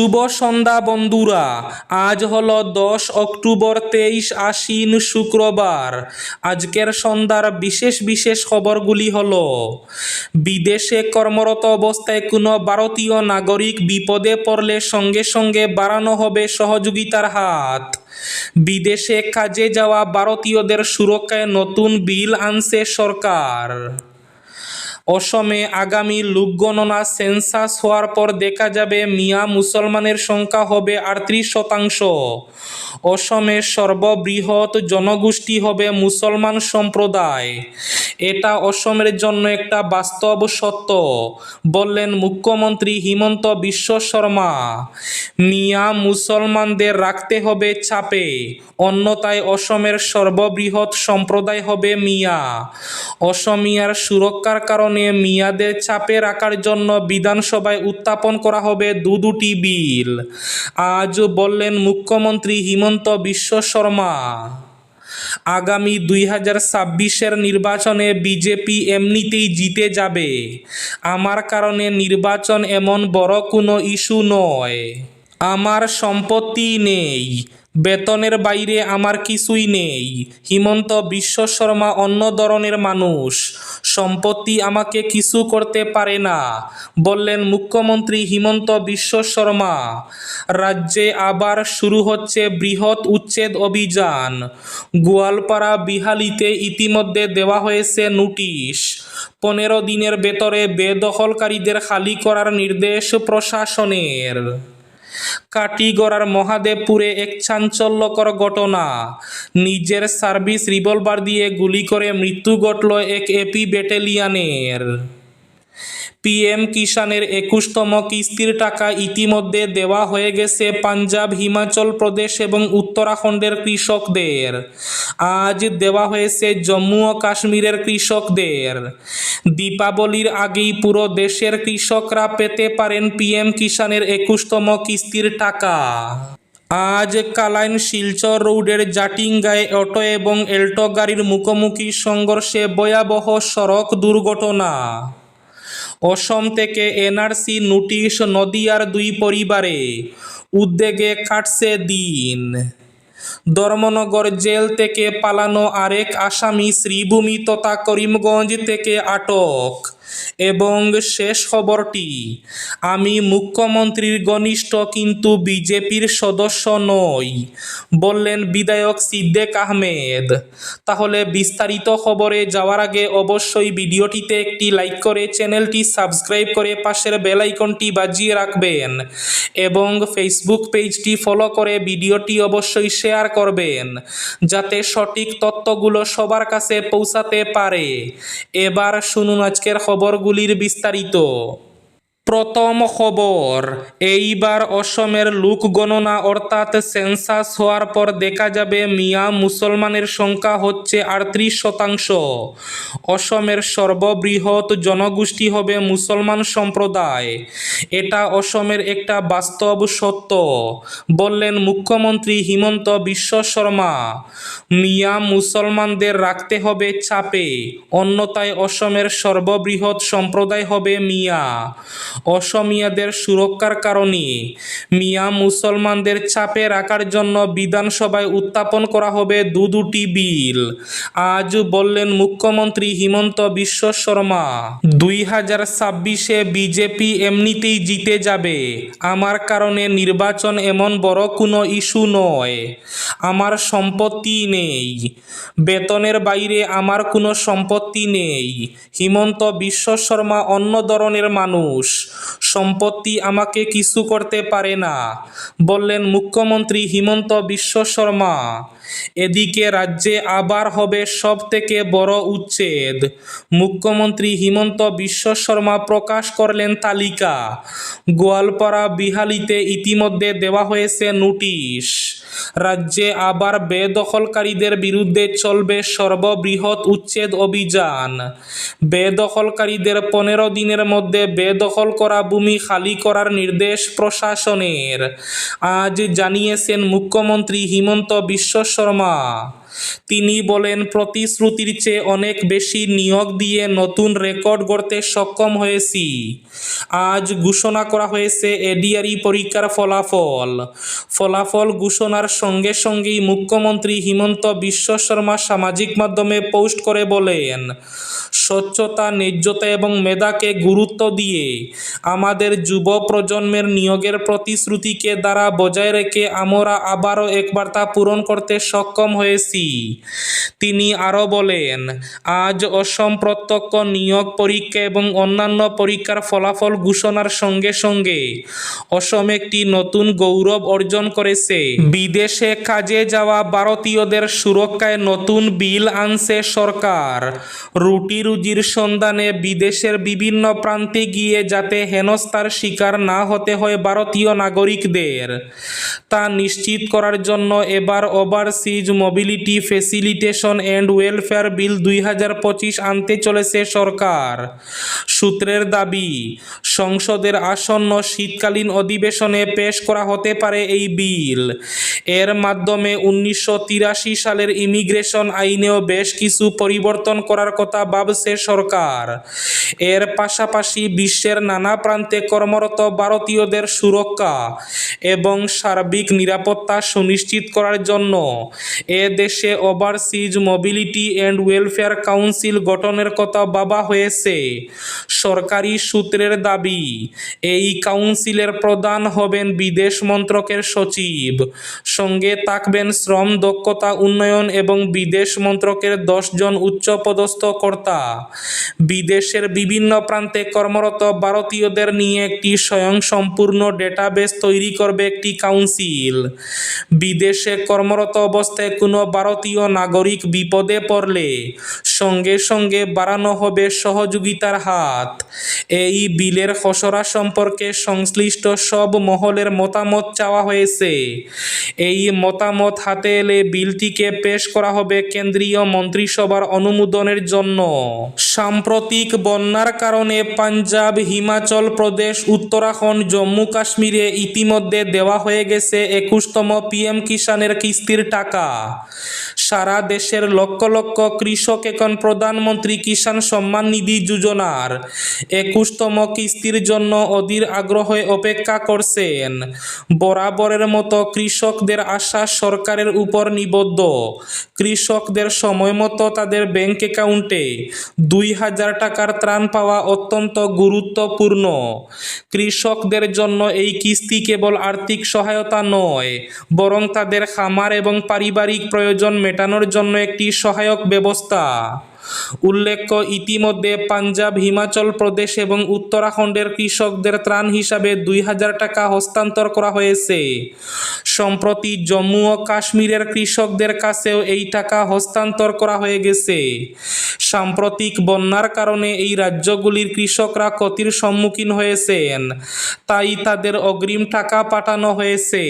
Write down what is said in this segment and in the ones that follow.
শুভ সন্ধ্যা বন্ধুরা। আজ হলো দশ অক্টোবর তেইশ আশ্বিন শুক্রবার। আজকের সন্ধ্যার বিশেষ বিশেষ খবরগুলি হল, বিদেশে কর্মরত অবস্থায় কোনো ভারতীয় নাগরিক বিপদে পড়লে সঙ্গে সঙ্গে বাড়ানো হবে সহযোগিতার হাত। বিদেশে কাজে যাওয়া ভারতীয়দের সুরক্ষায় নতুন বিল আনছে সরকার। অসমে আগামী লোকগণনা সেন্সাস হওয়ার পর দেখা যাবে মিয়া মুসলমানের সংখ্যা হবে আটত্রিশ শতাংশ। অসমের সর্ববৃহৎ জনগোষ্ঠী হবে মুসলমান সম্প্রদায়। এটা অসমের জন্য একটা বাস্তব সত্য, বললেন মুখ্যমন্ত্রী হিমন্ত বিশ্ব শর্মা। মিয়া মুসলমানদের রাখতে হবে চাপে অন্যতায় অসমের সর্ববৃহৎ সম্প্রদায় হবে মিয়া। অসমিয়ার সুরক্ষার কারণে মিয়াদের চাপে রাখার জন্য বিধানসভায় উত্থাপন করা হবে দু দুটি বিল। আজ বললেন মুখ্যমন্ত্রী হিমন্ত বিশ্ব শর্মা। আগামী দুই হাজার ছাব্বিশের নির্বাচনে বিজেপি এমনিতেই জিতে যাবে। আমার কারণে নির্বাচন এমন বড় কোনো ইস্যু নয়। আমার সম্পত্তি নেই। বেতনের বাইরে আমার কিছুই নেই। হিমন্ত বিশ্ব শর্মা অন্য ধরনের মানুষ। সম্পত্তি আমাকে কিছু করতে পারে না, বললেন মুখ্যমন্ত্রী হিমন্ত বিশ্ব শর্মা। রাজ্যে আবার শুরু হচ্ছে বৃহৎ উচ্ছেদ অভিযান। গোয়ালপাড়া বিহালিতে ইতিমধ্যে দেওয়া হয়েছে নোটিশ। পনেরো দিনের ভেতরে বেদখলকারীদের খালি করার নির্দেশ প্রশাসনের। কাটিগড়ার মহাদেবপুরে এক চাঞ্চল্যকর ঘটনা। নিজের সার্ভিস রিভলভার দিয়ে গুলি করে মৃত্যু ঘটল এক এপি ব্যাটালিয়ানের। পিএম কিষানের একুশতম কিস্তির টাকা ইতিমধ্যে দেওয়া হয়ে গেছে পাঞ্জাব, হিমাচল প্রদেশ এবং উত্তরাখণ্ডের কৃষকদের। আজ দেওয়া হয়েছে জম্মু ও কাশ্মীরের কৃষকদের। দীপাবলির আগেই পুরো দেশের কৃষকরা পেতে পারেন পিএম কিষানের একুশতম কিস্তির টাকা। আজ কালাইন শিলচর রোডের জাটিঙ্গায় অটো এবং এল্টো গাড়ির মুখোমুখি সংঘর্ষে ভয়াবহ সড়ক দুর্ঘটনা। অসম থেকে এনআরসি নোটিশ নদিয়ার দুই পরিবারে উদ্বেগে কাটছে দিন। ধর্মনগর জেল থেকে পালানো আরেক আসামি শ্রীভূমি তথা করিমগঞ্জ থেকে আটক। এবং শেষ খবরটি, আমি মুখ্যমন্ত্রীর ঘনিষ্ঠ কিন্তু বিজেপির সদস্য নই, বললেন বিধায়ক সিদ্দেক আহমেদ। তাহলে বিস্তারিত খবরে যাওয়ার আগে অবশ্যই ভিডিওটিতে একটি লাইক করে চ্যানেলটি সাবস্ক্রাইব করে পাশের বেল আইকনটি বাজিয়ে রাখবেন এবং ফেসবুক পেজটি ফলো করে ভিডিওটি অবশ্যই শেয়ার করবেন, যাতে সঠিক তথ্যগুলো সবার কাছে পৌঁছাতে পারে। এবার শুনুন আজকের খবরগুলির বিস্তারিত প্রথম খবর, এইবার অসমের লোক গণনা অর্থাৎ সেন্সাস হওয়ার পর দেখা যাবে মিয়া মুসলমানের সংখ্যা হচ্ছে আটত্রিশ শতাংশ। অসমের সর্ববৃহৎ জনগোষ্ঠী হবে মুসলমান সম্প্রদায়। এটা অসমের একটা বাস্তব সত্য, বললেন মুখ্যমন্ত্রী হিমন্ত বিশ্ব শর্মা। মিয়া মুসলমানদের রাখতে হবে চাপে অন্যতায় অসমের সর্ববৃহৎ সম্প্রদায় হবে মিয়া। অসমিয়াদের সুরক্ষার কারণে। মিয়া মুসলমানদের চাপে রাখার জন্য বিধানসভায় উত্থাপন করা হবে দু দুটি বিল। আজ বললেন মুখ্যমন্ত্রী হিমন্ত বিশ্ব শর্মা। দুই হাজার ছাব্বিশে বিজেপি এমনিতেই জিতে যাবে। আমার কারণে নির্বাচন এমন বড় কোনো ইস্যু নয়। আমার সম্পত্তি নেই। বেতনের বাইরে আমার কোনো সম্পত্তি নেই। হিমন্ত বিশ্ব শর্মা অন্য ধরনের মানুষ। সম্পত্তি আমাকে কিছু করতে পারে না। বললেন মুখ্যমন্ত্রী হিমন্ত বিশ্ব শর্মা। এদিকে রাজ্যে আবার হবে সব থেকে বড় উচ্ছেদ। মুখ্যমন্ত্রী হিমন্ত বিশ্ব শর্মা প্রকাশ করলেন তালিকা। গোয়ালপাড়া বিহালিতে ইতিমধ্যে দেওয়া হয়েছে নোটিশ। রাজ্যে আবার বেদখলকারীদের বিরুদ্ধে চলবে সর্ববৃহৎ উচ্ছেদ অভিযান। বেদখলকারীদের পনেরো দিনের মধ্যে বেদখল করা ভূমি খালি করার নির্দেশ প্রশাসনের। আজ জানিয়েছেন মুখ্যমন্ত্রী হিমন্ত বিশ্ব শর্মা। তিনি বলেন, প্রতিশ্রুতির চেয়ে অনেক বেশি নিয়োগ দিয়ে নতুন রেকর্ড গড়তে সক্ষম হয়েছি। আজ ঘোষণা করা হয়েছে এডিআরই পরীক্ষার ফলাফল। ফলাফল ঘোষণার সঙ্গে সঙ্গেই মুখ্যমন্ত্রী হিমন্ত বিশ্ব শর্মা সামাজিক মাধ্যমে পোস্ট করে বলেন, স্বচ্ছতা, ন্যায্যতা এবং মেধাকে গুরুত্ব দিয়ে আমাদের যুব প্রজন্মের নিয়োগের প্রতিশ্রুতিকে দ্বারা বজায় রেখে আমরা আবারও একবার তা পূরণ করতে সক্ষম হয়েছি। তিনি আরও বলেন, আজ অসম প্রত্যক্ষ নিয়োগ পরীক্ষা এবং অন্যান্য পরীক্ষার ফলাফল ঘোষণার সঙ্গে সঙ্গে অসম একটি নতুন গৌরব অর্জন করেছে। বিদেশে কাজে যাওয়া ভারতীয়দের সুরক্ষায় নতুন বিল আনছে সরকার। রুটি রুজির সন্ধানে বিদেশের বিভিন্ন প্রান্তে গিয়ে যাতে হেনস্থার শিকার না হতে হয় ভারতীয় নাগরিকদের। তা নিশ্চিত করার জন্য এবার overseas mobility facilitation and welfare bill দুই হাজার পঁচিশ আনতে চলেছে সরকার। সূত্রের দাবি, সংসদের আসন্ন শীতকালীন অধিবেশনে পেশ করা হতে পারে এই বিল। এর মাধ্যমে উনিশশো তিরাশি সালের ইমিগ্রেশন আইনেও বেশ কিছু পরিবর্তন করার কথা ভাবছে সরকার। এর পাশাপাশি বিশ্বের নানা প্রান্তে কর্মরত ভারতীয়দের সুরক্ষা এবং সার্বিক নিরাপত্তা সুনিশ্চিত করার জন্য এ দেশে overseas mobility and welfare council গঠনের কথা ভাবা হয়েছে। সরকারি সূত্রের দাবি, এই কাউন্সিলের প্রধান হবেন বিদেশ মন্ত্রকের সচিব। সঙ্গে থাকবেন শ্রম দক্ষতা উন্নয়ন এবং বিদেশ মন্ত্রকের দশজন উচ্চপদস্থ কর্তা। বিদেশের বিভিন্ন প্রান্তে কর্মরত ভারতীয়দের নিয়ে একটি স্বয়ংসম্পূর্ণ ডেটাবেস তৈরি করবে একটি কাউন্সিল বিদেশে কর্মরত অবস্থায় কোনো ভারতীয় নাগরিক বিপদে পড়লে সঙ্গে সঙ্গে বাড়ানো হবে সহযোগিতার হাত। এই বিলের খসড়া সম্পর্কে সংশ্লিষ্ট সব মহলের মতামত চাওয়া হয়েছে। এই মতামত হাতে এলে বিলটিকে পেশ করা হবে কেন্দ্রীয় মন্ত্রিসভার অনুমোদনের জন্য। সাম্প্রতিক বন্যার কারণে পাঞ্জাব, হিমাচল প্রদেশ, উত্তরাখণ্ড জম্মু কাশ্মীরে ইতিমধ্যে দেওয়া হয়ে গেছে একুশতম পিএম কিষানের কিস্তির টাকা। সারা দেশের লক্ষ লক্ষ কৃষক এখন প্রধানমন্ত্রী কিষাণ সম্মান নিধি যোজনার একুশতম কিস্তির জন্য অধীর আগ্রহে অপেক্ষা করছেন। বরাবরের মতো কৃষকদের আশা সরকারের উপর নিবদ্ধ। কৃষকদের সময় মতো তাদের ব্যাংক অ্যাকাউন্টে দুই হাজার টাকার ত্রাণ পাওয়া অত্যন্ত গুরুত্বপূর্ণ। কৃষকদের জন্য এই কিস্তি কেবল আর্থিক সহায়তা নয়, বরং তাদের খামার এবং পারিবারিক প্রয়োজন মেটানোর জন্য একটি সহায়ক ব্যবস্থা। উল্লেখ্য, ইতিমধ্যে পাঞ্জাব, হিমাচল প্রদেশ এবং উত্তরাখণ্ডের কৃষকদের ত্রাণ হিসাবে দুই হাজার টাকা হস্তান্তর করা হয়েছে। সম্প্রতি জম্মু ও কাশ্মীরের কৃষকদের কাছেও এই টাকা হস্তান্তর করা হয়ে গেছে। সাম্প্রতিক বন্যার কারণে এই রাজ্যগুলির কৃষকরা ক্ষতির সম্মুখীন হয়েছেন, তাই তাদের অগ্রিম টাকা পাঠানো হয়েছে।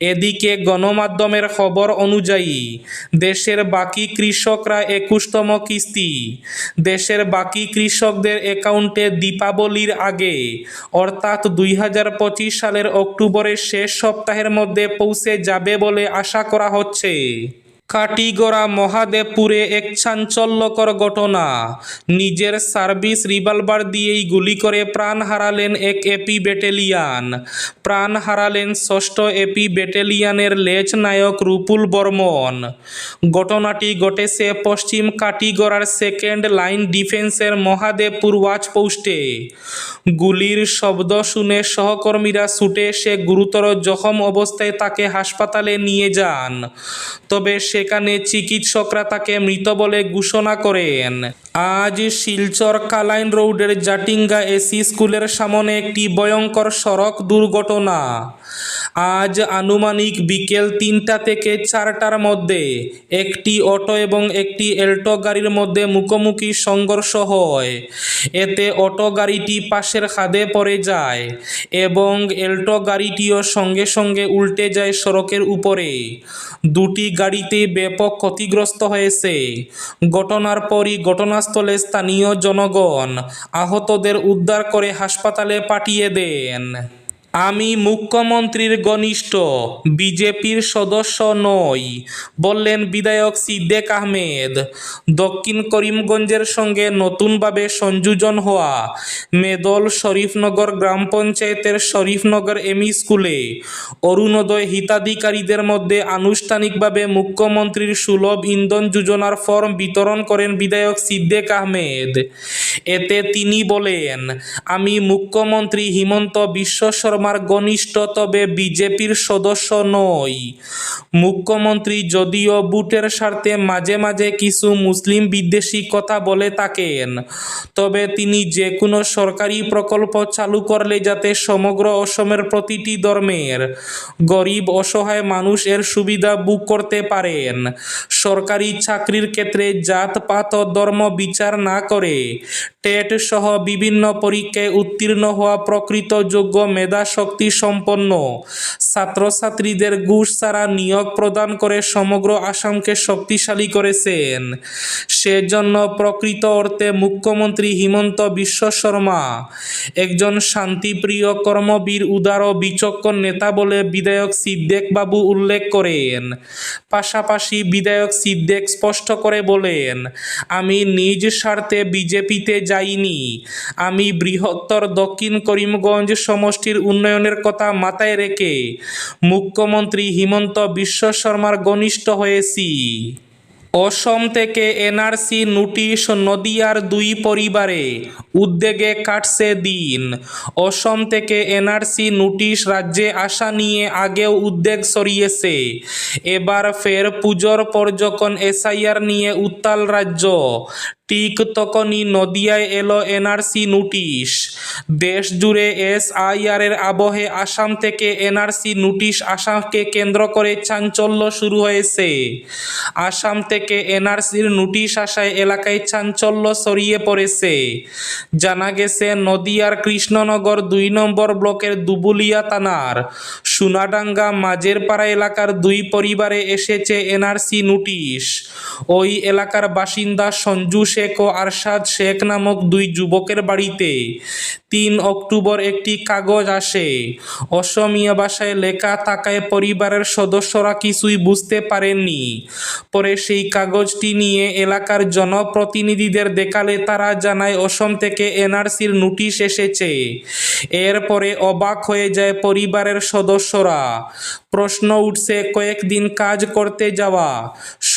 এদিকে গণমাধ্যমের খবর অনুযায়ী, দেশের বাকি কৃষকরা একুশতম কিস্তি। দেশের বাকি কৃষকদের অ্যাকাউন্টে দীপাবলির আগে, অর্থাৎ দুই হাজার পঁচিশ সালের অক্টোবরের শেষ সপ্তাহের মধ্যে পৌঁছে যাবে বলে আশা করা হচ্ছে। কাটিগড়া মহাদেবপুরে এক চাঞ্চল্যকর ঘটনা। নিজের সার্ভিস রিভলভার দিয়েই গুলি করে প্রাণ হারালেন এক এপি ব্যাটালিয়ান। প্রাণ হারালেন ষষ্ঠ এপি ব্যাটালিয়ানের লেজ নায়ক রুপুল বর্মন। ঘটনাটি ঘটেছে পশ্চিম কাটিগড়ার সেকেন্ড লাইন ডিফেন্সের মহাদেবপুর ওয়াচ পোস্টে। গুলির শব্দ শুনে সহকর্মীরা ছুটে এসে গুরুতর জখম অবস্থায় তাকে হাসপাতালে নিয়ে যান। তবে সেখানে চিকিৎসকরা তাকে মৃত বলে ঘোষণা করেন। আজ শিলচর কালাইন রোডের জাটিঙ্গা এসি স্কুলের সামনে একটি ভয়ঙ্কর সড়ক দুর্ঘটনা। আজ আনুমানিক বিকেল তিনটা থেকে চারটার মধ্যে একটি অটো এবং একটি এল্টো গাড়ির মধ্যে মুখোমুখি সংঘর্ষ হয়। এতে অটো গাড়িটি পাশের খাদে পড়ে যায় এবং এল্টো গাড়িটিও সঙ্গে সঙ্গে উল্টে যায় সড়কের উপরে। দুটি গাড়িতে ব্যাপক ক্ষতিগ্রস্ত হয়েছে। ঘটনার পরই ঘটনাস্থলে স্থানীয় জনগণ আহতদের উদ্ধার করে হাসপাতালে পাঠিয়ে দেন। আমি মুখ্যমন্ত্রীর ঘনিষ্ঠ, বিজেপির সদস্য নই, বললেন বিধায়ক সিদ্দেক আহমেদ। দক্ষিণ করিমগঞ্জের সঙ্গে নতুনভাবে সংযোজন হওয়া মেদল শরীফনগর গ্রাম পঞ্চায়েতের শরীফনগর এমই স্কুলে অরুণোদয় হিতাধিকারীদের মধ্যে আনুষ্ঠানিকভাবে মুখ্যমন্ত্রীর সুলভ ইন্ধন যোজনার ফর্ম বিতরণ করেন বিধায়ক সিদ্দেক আহমেদ। এতে তিনি বলেন, আমি মুখ্যমন্ত্রী হিমন্ত বিশ্ব শর্মার ঘনিষ্ঠ তবে বিজেপির সদস্য নই। মুখ্যমন্ত্রী যদিও বুটের স্বার্থে মাঝে মাঝে কিছু মুসলিম বিদ্বেষী কথা বলে থাকেন, তবে তিনি যে কোনো সরকারি প্রকল্প চালু করলে যাতে সমগ্র অসমের প্রতিটি ধর্মের গরিব, অসহায় মানুষ এর সুবিধা বুক করতে পারেন। সরকারি চাকরির ক্ষেত্রে জাতপাত ও ধর্ম বিচার না করে টেট সহ বিভিন্ন পরীক্ষায় উত্তীর্ণ হওয়া প্রকৃত যোগ্য মেধা শক্তি সম্পন্ন ছাত্রছাত্রীদের ঘুষ ছাড়া নিয়োগ প্রদান করে সমগ্র আসামকে শক্তিশালী করেছেন। সেজন্য প্রকৃত অর্থে মুখ্যমন্ত্রী হিমন্ত বিশ্ব শর্মা, একজন শান্তিপ্রিয় কর্মবীর, উদার ও বিচক্ষণ নেতা বলে বিধায়ক সিদ্দেক বাবু উল্লেখ করেন। পাশাপাশি বিধায়ক সিদ্দেক স্পষ্ট করে বলেন, আমি নিজ স্বার্থে বিজেপিতে যাইনি। আমি বৃহত্তর দক্ষিণ করিমগঞ্জ সমষ্টির উন্নয়নের কথা মাথায় রেখে মুখ্যমন্ত্রী হিমন্ত বিশ্ব শর্মার ঘনিষ্ঠ হয়েছি। অসম থেকে এনআরসি নোটিশ নদিয়ার দুই পরিবারে উদ্বেগে কাটছে দিন। অসম থেকে এনআরসি নোটিশ রাজ্যে আসা নিয়ে আগেও উদ্বেগ সরিয়েছে এবার ফের পুজোর পর যখন এসআইআর নিয়ে উত্তাল রাজ্য। ঠিক তখনই নদিয়ায় এলো এনআরসি নোটিশ। দেশ জুড়ে এসআইআর এর আবহে আসাম থেকে এনআরসি নোটিশ আসামকে কেন্দ্র করে চাঞ্চল্য শুরু হয়েছে। আসাম থেকে এনআরসির নোটিশ আসায় এলাকায় চাঞ্চল্য ছড়িয়ে পড়েছে। জানা গেছে, নদিয়ার কৃষ্ণনগর দুই নম্বর ব্লকের দুবুলিয়া থানার সোনাডাঙ্গা মাঝেরপাড়া এলাকার দুই পরিবারে এসেছে এনআরসি নোটিশ। ওই এলাকার বাসিন্দা সঞ্জু শেখ ও আরশাদ শেখ নামক দুই যুবকের বাড়িতে তিন অক্টোবর একটি কাগজ আসে। অসমীয়া ভাষায় লেখা থাকায় পরিবারের সদস্যরা কিছুই বুঝতে পারেননি। পরে সেই কাগজটি নিয়ে এলাকার জনপ্রতিনিধিদের দেখালে তারা জানায়, অসম থেকে এনআরসির নোটিশ এসেছে। এরপরে অবাক হয়ে যায় পরিবারের সদস্যরা। প্রশ্ন উঠছে, কয়েকদিন কাজ করতে যাওয়া।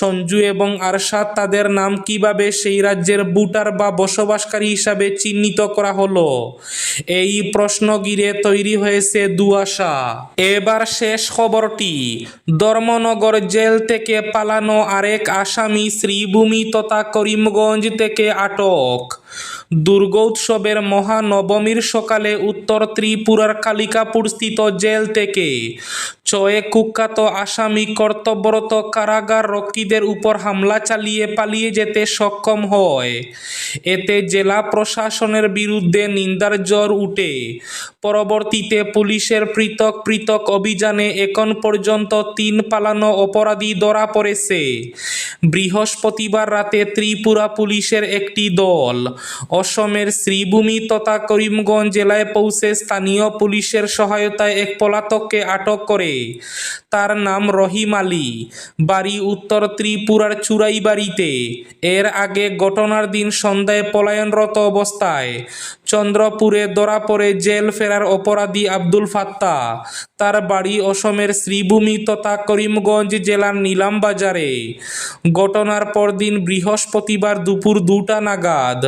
সঞ্জু এবং আরশাদ তাদের নাম কীভাবে সেই রাজ্যের বুটার বা বসবাসকারী হিসাবে চিহ্নিত করা হলো? এই প্রশ্ন ঘিরে তৈরি হয়েছে দুয়াশা এবার শেষ খবরটি। ধর্মনগর জেল থেকে পালানো আরেক আসামি শ্রীভূমি তথা করিমগঞ্জ থেকে আটক। দুর্গোৎসবের মহানবমীর সকালে উত্তর ত্রিপুরার কালিকাপুর স্থিত জেল থেকে ছয়ে কুখ্যাত আসামি কর্তব্যরত কারাগার রক্ষীদের উপর হামলা চালিয়ে পালিয়ে যেতে সক্ষম হয়। এতে জেলা প্রশাসনের বিরুদ্ধে নিন্দার জ্বর উঠে। পরবর্তীতে পুলিশের পৃথক পৃথক অভিযানে এখন পর্যন্ত তিন পালানো অপরাধী ধরা পড়েছে। বৃহস্পতিবার রাতে ত্রিপুরা পুলিশের একটি দল অসমের শ্রীভূমি তথা করিমগঞ্জ জেলায় পৌঁছে স্থানীয় পুলিশের সহায়তায় এক পলাতককে আটক করে। তার নাম রহিম আলী। বাড়ি উত্তর ত্রিপুরার চুরাইবাড়িতে। এর আগে ঘটনার দিন সন্ধ্যায় পলায়নরত অবস্থায় চন্দ্রপুরে ধরা পড়ে জেল ফেরার অপরাধী আব্দুল ফাত্তা। তার বাড়ি অসমের শ্রীভূমি তথা করিমগঞ্জ জেলার নীলামবাজারে ঘটনার পরদিন বৃহস্পতিবার দুপুর দুটা নাগাদ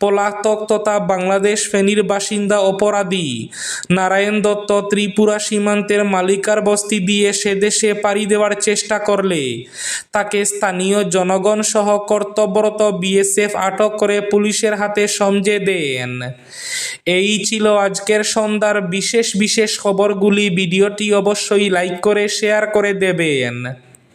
পলাতক তথা বাংলাদেশ ফেনীর বাসিন্দা অপরাধী নারায়ণ দত্ত ত্রিপুরা সীমান্তের মালিকার বস্তি দিয়ে সে দেশে পাড়ি দেওয়ার চেষ্টা করলে। তাকে স্থানীয় জনগণ সহ কর্তব্যরত বিএসএফ আটক করে পুলিশের হাতে সমঝে দেন। এই ছিল আজকের সন্ধ্যার বিশেষ বিশেষ খবরগুলি। ভিডিওটি অবশ্যই লাইক করে, শেয়ার করে দেবেন।